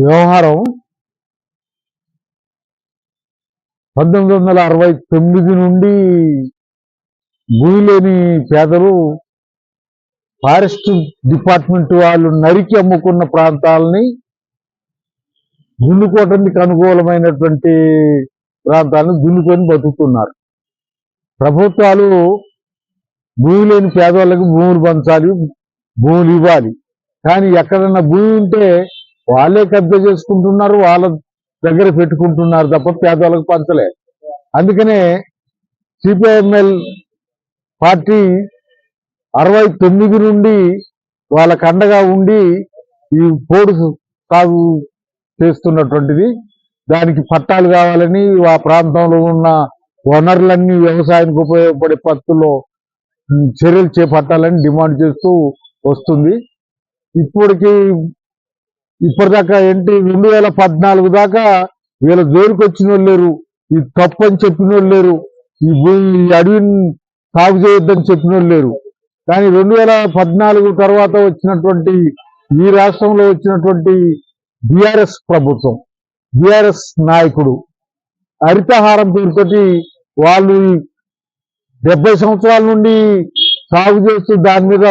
వ్యవహారం పంతొమ్మిది వందల అరవై తొమ్మిది నుండి భూమి లేని పేదలు ఫారెస్ట్ డిపార్ట్మెంట్ వాళ్ళు నరికి అమ్ముకున్న ప్రాంతాలని దున్నుకోవటానికి అనుకూలమైనటువంటి ప్రాంతాలను దున్నుకొని బతుకుతున్నారు. ప్రభుత్వాలు భూమి లేని పేదవాళ్ళకి భూములు పంచాలి భూములు ఇవ్వాలి. కానీ ఎక్కడన్నా భూమి ఉంటే వాళ్ళే కబ్జా చేసుకుంటున్నారు వాళ్ళ దగ్గర పెట్టుకుంటున్నారు తప్ప పేదవాళ్ళకు పంచలే అందుకనే సిపిఐఎంఎల్ పార్టీ అరవై తొమ్మిది నుండి వాళ్ళకు అండగా ఉండి ఈ పోడు సాగు చేస్తున్నటువంటిది. దానికి పట్టాలు కావాలని ఆ ప్రాంతంలో ఉన్న వనరులన్నీ వ్యవసాయానికి ఉపయోగపడే పత్తుల్లో చర్యలు చేపట్టాలని డిమాండ్ చేస్తూ వస్తుంది. ఇప్పటికీ ఇప్పటిదాకా ఏంటి? రెండు వేల పద్నాలుగు దాకా వీళ్ళ జోలికి వచ్చిన వాళ్ళు లేరు. ఇది తప్పు అని చెప్పిన వాళ్ళు లేరు. ఈ భూమి అడవిని సాగు చేయొద్దని చెప్పిన వాళ్ళు లేరు. కానీ రెండు వేల పద్నాలుగు తర్వాత వచ్చినటువంటి ఈ రాష్ట్రంలో వచ్చినటువంటి బీఆర్ఎస్ ప్రభుత్వం బీఆర్ఎస్ నాయకుడు హరితహారం పేరుతోటి వాళ్ళు డెబ్బై సంవత్సరాల నుండి సాగు చేస్తూ దాని మీద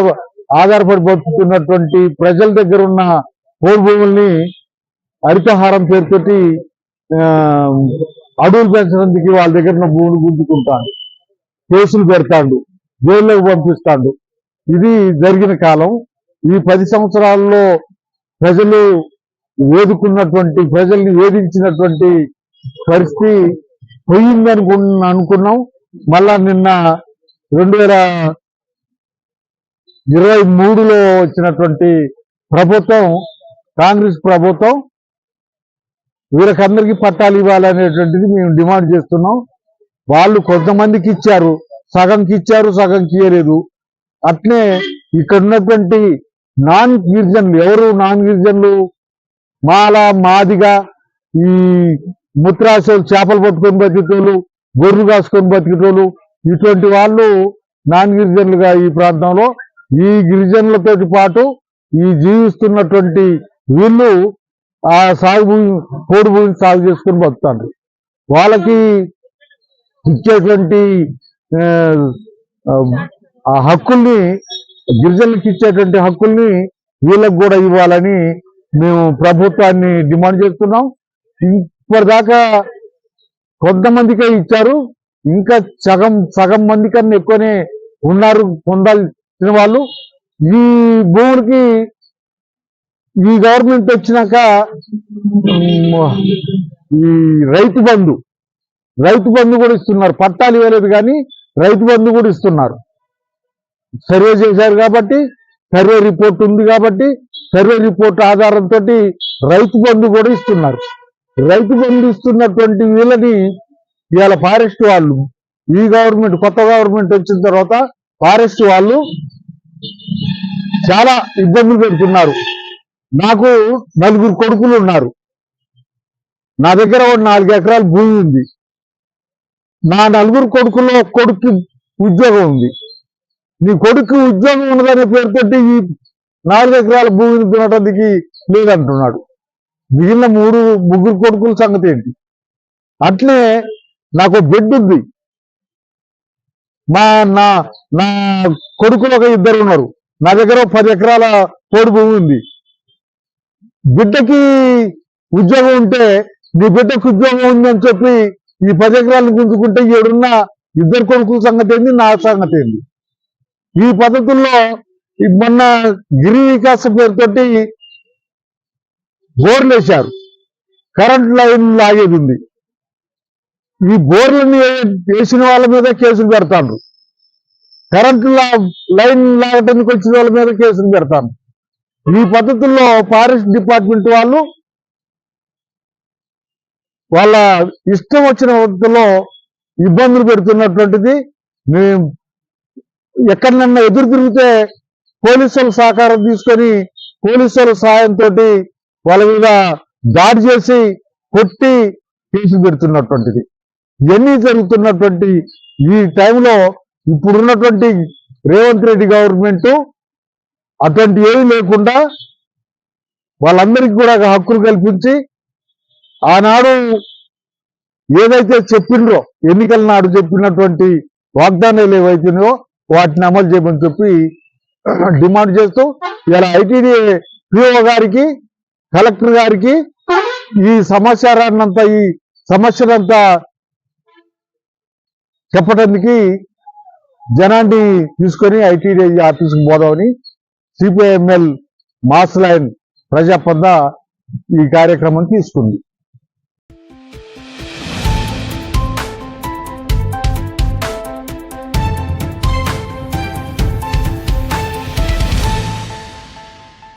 ఆధారపడి బతుకుతున్నటువంటి ప్రజల దగ్గర ఉన్న పోడు భూముల్ని హరితహారం పేరుతోటి అడవులు పెంచడానికి వాళ్ళ దగ్గర భూములు గుంజుకుంటాడు. కేసులు పెడతాడు. జైల్లోకి పంపిస్తాడు. ఇది జరిగిన కాలం. ఈ పది సంవత్సరాల్లో ప్రజలు వేదుకున్నటువంటి ప్రజల్ని వేధించినటువంటి పరిస్థితి పోయిందని అనుకున్నాం. మళ్ళా నిన్న రెండు వేల ఇరవై మూడులో వచ్చినటువంటి ప్రభుత్వం కాంగ్రెస్ ప్రభుత్వం వీళ్ళకందరికీ పట్టాలు ఇవ్వాలనేటువంటిది మేము డిమాండ్ చేస్తున్నాం. వాళ్ళు కొంతమందికి ఇచ్చారు. సగంకి ఇచ్చారు సగంకి ఇవ్వలేదు అట్లే ఇక్కడ ఉన్నటువంటి నాన్ గిరిజనులు ఎవరు నాన్ గిరిజనులు? మాల మాదిగా ఈ ముత్రాశలు చేపలు పట్టుకొని బతికేటోళ్ళు గొర్రెలు కాసుకొని బతికేటోళ్ళు ఇటువంటి వాళ్ళు నాన్ గిరిజనులుగా ఈ ప్రాంతంలో ఈ గిరిజనులతోటి పాటు ఈ జీవిస్తున్నటువంటి వీళ్ళు ఆ సాగు భూమి పోడు భూమిని సాగు చేసుకొని బతుకుతారు. వాళ్ళకి ఇచ్చేటువంటి ఆ, ఆ హక్కుల్ని గిరిజనులకు ఇచ్చేటువంటి హక్కుల్ని వీళ్ళకు కూడా ఇవ్వాలని మేము ప్రభుత్వాన్ని డిమాండ్ చేస్తున్నాం. ఇప్పటిదాకా కొంతమందికే ఇచ్చారు. ఇంకా సగం సగం మంది కన్నా ఎక్కువనే ఉన్నారు పొందాల్సిన వాళ్ళు. ఈ భూములకి ఈ గవర్నమెంట్ వచ్చినాక ఈ రైతు బంధు రైతు బంధు కూడా ఇస్తున్నారు. పట్టాలు ఇవ్వలేదు కానీ రైతు బంధు కూడా ఇస్తున్నారు. సర్వే చేశారు కాబట్టి సర్వే రిపోర్ట్ ఉంది కాబట్టి సర్వే రిపోర్ట్ ఆధారంతో రైతు బంధు కూడా ఇస్తున్నారు. రైతు బంధు ఇస్తున్నటువంటి వీళ్ళని ఇవాళ ఫారెస్ట్ వాళ్ళు ఈ గవర్నమెంట్ కొత్త గవర్నమెంట్ వచ్చిన తర్వాత ఫారెస్ట్ వాళ్ళు చాలా ఇబ్బందులు పెడుతున్నారు. నాకు నలుగురు కొడుకులు ఉన్నారు. నా దగ్గర ఒక నాలుగు ఎకరాల భూమి ఉంది. నా నలుగురు కొడుకుల్లో కొడుకు ఉద్యోగం ఉంది. నీ కొడుకు ఉద్యోగం ఉన్నదనే పేరుతోటి ఈ నాలుగు ఎకరాల భూమిని దున్నటానికి లేదంటున్నాడు. మిగిలిన మూడు ముగ్గురు కొడుకుల సంగతి ఏంటి? అట్లే నాకు ఒక బిడ్డ ఉంది. మా నా నా కొడుకులు ఒక ఇద్దరు ఉన్నారు. నా దగ్గర పది ఎకరాల పోడు భూమి ఉంది. బిడ్డకి ఉద్యోగం ఉంటే నీ బిడ్డకు ఉద్యోగం ఉందని చెప్పి ఈ పది ఎకరాలను గుంజుకుంటే ఏడున్న ఇద్దరు కొడుకుల సంగతి ఏంది నా సంగతి ఏంది? ఈ పద్ధతుల్లో మొన్న గిరి వికాస పేరుతోటి బోర్లు వేశారు. కరెంట్ లైన్ లాగేది ఉంది. ఈ బోర్లని వేసిన వాళ్ళ మీద కేసులు పెడతాను కరెంట్ లైన్ లాగటానికి వచ్చిన వాళ్ళ మీద కేసులు పెడతాను ఈ పద్ధతుల్లో ఫారెస్ట్ డిపార్ట్మెంట్ వాళ్ళు వాళ్ళ ఇష్టం వచ్చిన పద్ధతిలో ఇబ్బందులు పెడుతున్నటువంటిది. మేము ఎక్కడన్నా ఎదురు తిరిగితే పోలీసుల సహకారం తీసుకొని పోలీసుల సహాయంతో వాళ్ళ మీద దాడి చేసి కొట్టి కేసు పెడుతున్నటువంటిది. ఇవన్నీ జరుగుతున్నటువంటి ఈ టైంలో ఇప్పుడున్నటువంటి రేవంత్ రెడ్డి గవర్నమెంట్ అటువంటి ఏమీ లేకుండా వాళ్ళందరికీ కూడా హక్కులు కల్పించి ఆనాడు ఏదైతే చెప్పిండ్రో ఎన్నికల నాడు చెప్పినటువంటి వాగ్దానాలు ఏవైతున్నాయో వాటిని అమలు చేయమని చెప్పి డిమాండ్ చేస్తూ ఇలా ఐటీడీ పిఓ గారికి కలెక్టర్ గారికి ఈ సమాచారాన్నంతా ఈ సమస్యలంతా చెప్పడానికి జనాన్ని తీసుకొని ఐటీడీ ఆఫీస్కి పోదామని సిపిఐఎంఎల్ మాస్ లైన్ ప్రజాపంద ఈ కార్యక్రమం తీసుకుంది.